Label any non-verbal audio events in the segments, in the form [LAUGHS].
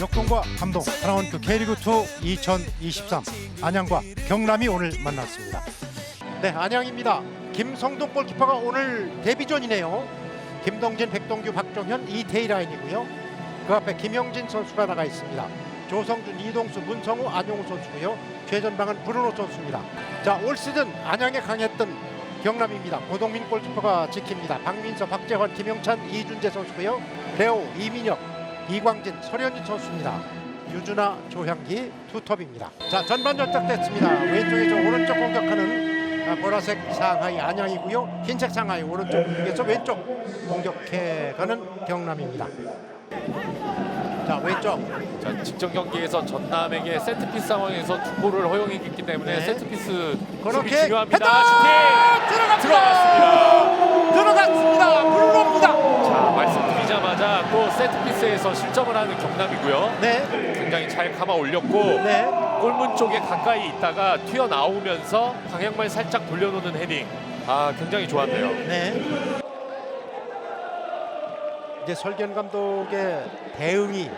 역동과 감동 하나원큐 K리그2 2023 안양과 경남이 오늘 만났습니다. 네, 안양입니다. 김성동 골키퍼가 오늘 데뷔전이네요. 김동진, 백동규, 박종현, 이태희 라인이고요. 그 앞에 김영진 선수가 나가 있습니다. 조성준, 이동수, 문성우, 안용우 선수고요. 최전방은 브루노 선수입니다. 자, 올 시즌 안양에 강했던 경남입니다. 고동민 골키퍼가 지킵니다. 박민서, 박재환, 김영찬, 이준재 선수고요. 레오, 이민혁, 이광진, 설현진 선수입니다. 유준하, 조향기 투톱입니다. 자 전반 전작됐습니다. 왼쪽에서 오른쪽 공격하는 아, 보라색 상하이 안양이고요. 흰색 상하이 오른쪽에서 왼쪽 공격해가는 경남입니다. 자 왼쪽 자, 직전 경기에서 전남에게 세트피스 상황에서 두 골을 허용했기 때문에 네. 세트피스 그렇게 중요합니다. 헤더! 슈팅 들어갑니다. 들어갔습니다. 불로입니다. 자 또 세트피스에서 실점을 하는 경남이고요. 네, 굉장히 잘 감아 올렸고 네. 골문 쪽에 가까이 있다가 튀어 나오면서 방향만 살짝 돌려놓는 헤딩. 아 굉장히 좋았네요. 네. 이제 설견 감독의 대응이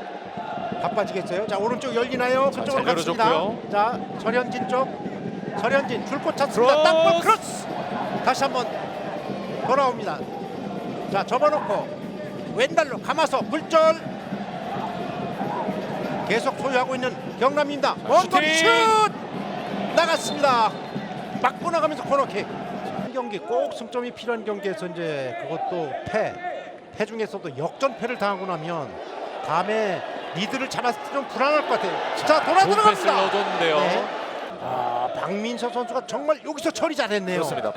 바빠지겠어요. 자 오른쪽 열리나요? 자, 그쪽으로 잘 갔습니다. 열어줬고요. 자 설현진 쪽, 설현진 줄곧 찼습니다. 크로스! 땅볼 크로스. 다시 한번 돌아옵니다. 자 접어놓고 왼발로 감아서 굴절. 계속 소유하고 있는 경남입니다. 원거리 슛! 나갔습니다. 맞고 나가면서 코너킥. 이 경기 꼭 승점이 필요한 경기에서 이제 그것도 패, 패 중에서도 역전패를 당하고 나면 다음에 리드를 잡았을 때 좀 불안할 것 같아요. 자, 돌아 들어갑니다. 네. 아, 박민서 선수가 정말 여기서 처리 잘했네요. 그렇습니다.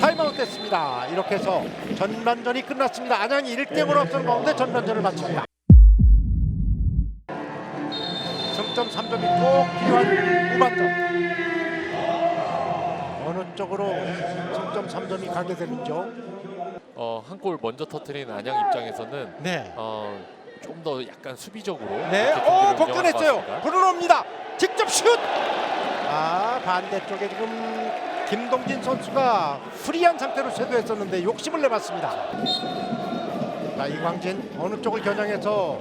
타임아웃 됐습니다. 이렇게 해서 전반전이 끝났습니다. 안양이 1대0으로 앞선 가운데 전반전을 마칩니다. 승점 3점이 꼭 필요한 후반전. 어느 쪽으로 승점 3점이 가게 되는죠? 어, 한 골 먼저 터트린 안양 입장에서는 네. 어, 좀 더 약간 수비적으로 네. 이렇게 오, 경기를 운영할 것 복근했어요. 같습니다. 브루노입니다. 직접 슛. 아, 반대쪽에 지금 김동진 선수가 프리한 상태로 쇄도했었는데 욕심을 내봤습니다. 자, 이광진 어느 쪽을 겨냥해서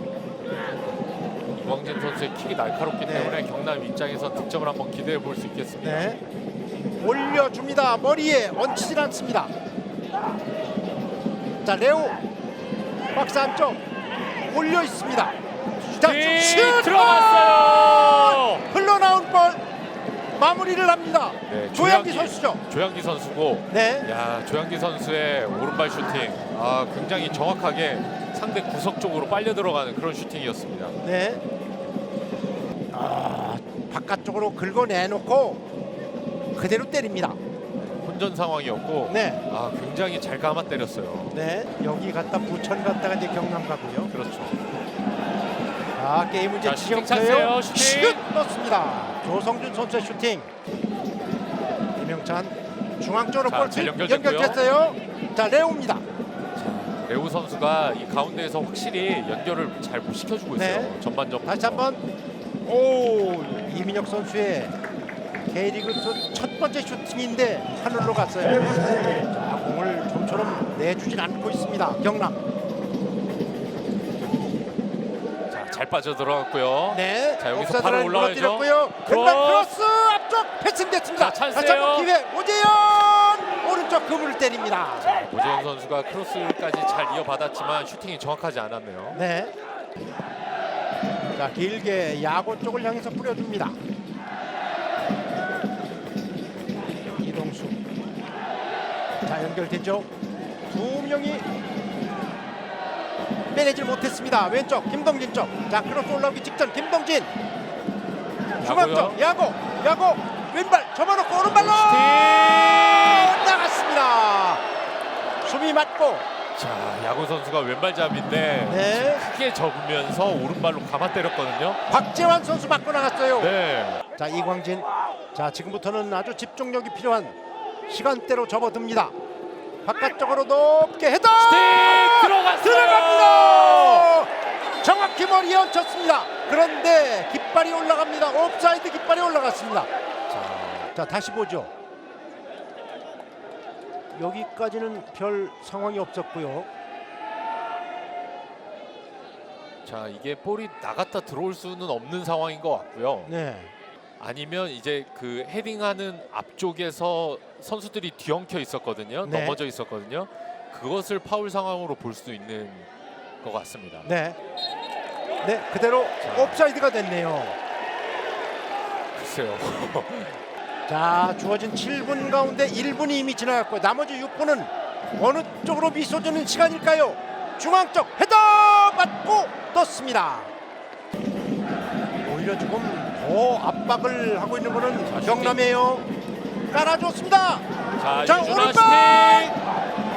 이광진 선수의 킥이 날카롭기 네. 때문에 경남 입장에서 득점을 한번 기대해 볼 수 있겠습니다. 네. 올려줍니다. 머리에 얹히질 않습니다. 자, 레오 박스 안쪽 올려 있습니다. 자, 네, 슛 들어갔어요. 마무리를 합니다. 네, 조양기 조양기. 선수죠. 조양기 선수고 네. 야 조양기 선수의 오른발 슈팅 아 굉장히 정확하게 상대 구석 쪽으로 빨려 들어가는 그런 슈팅이었습니다. 네. 아, 바깥쪽으로 긁어내놓고 그대로 때립니다. 혼전 상황이었고 네. 아 굉장히 잘 감아 때렸어요. 네. 여기 갔다 부천 갔다가 이제 경남 가고요. 그렇죠. 자, 게임 이제 자, 슈팅 지금부터요. 찬스예요, 슈팅. 슛 넣습니다. 조성준 선수의 슈팅. 이명찬 중앙 쪽으로 자, 볼잘 연결됐고요. 연결됐어요. 자, 레오입니다. 레우 선수가 이 가운데에서 확실히 연결을 잘 못 시켜주고 있어요. 네. 전반전 다시 한번 오 이민혁 선수의 K리그 투첫 번째 슈팅인데 하늘로 갔어요. 자, 공을 좀처럼 내주질 않고 있습니다. 경남. 자, 잘 빠져 들어갔고요. 네. 자, 여기서 바로 라인. 무너뜨렸고요. 크로스. 앞쪽. 자, 찬스예요. 한번 기회 오재현 오른쪽 그물을 때립니다. 고재현 선수가 크로스까지 잘 이어받았지만 슈팅이 정확하지 않았네요. 네. 자 길게 야구 쪽을 향해서 뿌려줍니다. 이동수. 자 연결되죠. 두 명이 빼내질 못했습니다. 왼쪽 김동진 쪽. 자 크로스 올라오기 직전 김동진. 중앙 쪽 야구 야구 왼발 접어놓고 오른발로 나갔습니다. 수비 맞고 자, 야구 선수가 왼발잡인데 네. 크게 접으면서 오른발로 감아 때렸거든요. 박재환 선수 맞고 나갔어요. 네. 자 이광진 자 지금부터는 아주 집중력이 필요한 시간대로 접어듭니다 바깥쪽으로 높게 헤더! 들어갔어요. 들어갑니다! 정확히 머리에 얹혔습니다. 그런데 깃발이 올라갑니다. 옵사이드 깃발이 올라갔습니다. 자, 자 다시 보죠. 여기까지는 별 상황이 없었고요. 자 이게 볼이 나갔다 들어올 수는 없는 상황인 것 같고요. 네. 아니면 이제 그 헤딩하는 앞쪽에서 선수들이 뒤엉켜 있었거든요. 네. 넘어져 있었거든요. 그것을 파울 상황으로 볼 수 있는 것 같습니다. 네. 네, 그대로 옵사이드가 됐네요. 글쎄요. [LAUGHS] 자, 주어진 7분 가운데 1분이 이미 지나갔고 나머지 6분은 어느 쪽으로 미소주는 시간일까요? 중앙 쪽 헤더 맞고 떴습니다. 오히려 조금 더 압박을 하고 있는 거는 경남이에요. 깔아줬습니다. 자, 자, 유준하 오른발!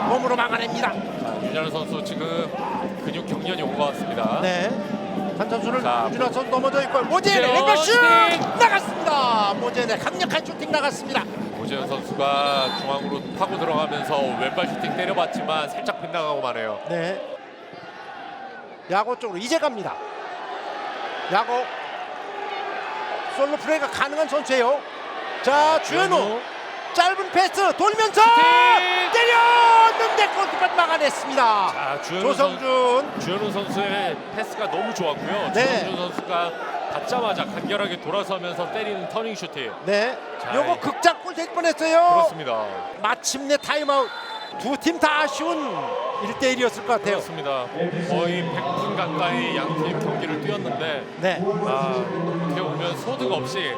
몸으로 막아냅니다. 자, 유준하 선수 지금 근육 경련이 온 것 같습니다. 네. 한 선수는 자, 유준하 선수 넘어져 있고 모제네 모재현 왼발 슛 슈팅! 나갔습니다. 모제네 강력한 슈팅 나갔습니다. 오재현 선수가 중앙으로 파고 들어가면서 왼발 슈팅 때려봤지만 살짝 빗나가고 마네요. 네. 야구 쪽으로 이제 갑니다. 야구 솔로 플레이가 가능한 선수예요. 자 주현우 짧은 패스 돌면서 슈팅! 때렸는데 골키퍼 막아냈습니다. 자, 주현우 선 조성준 주현우 선수의 패스가 너무 좋았고요. 네. 주현우 선수가 받자마자 간결하게 돌아서면서 때리는 터닝 슈팅. 네. 자, 요거 이- 극장골 될 뻔했어요. 그렇습니다. 마침내 타임아웃 두 팀 다 아쉬운 1대1이었을 것 같아요. 그렇습니다. 거의 100분 가까이 양 팀 경기를 뛰었는데 네. 아, 어떻게 보면 소득 없이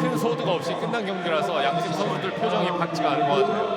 큰 소득 없이 끝난 경기라서 양 팀 선수들 표정이 밝지가 않은 것 같아요.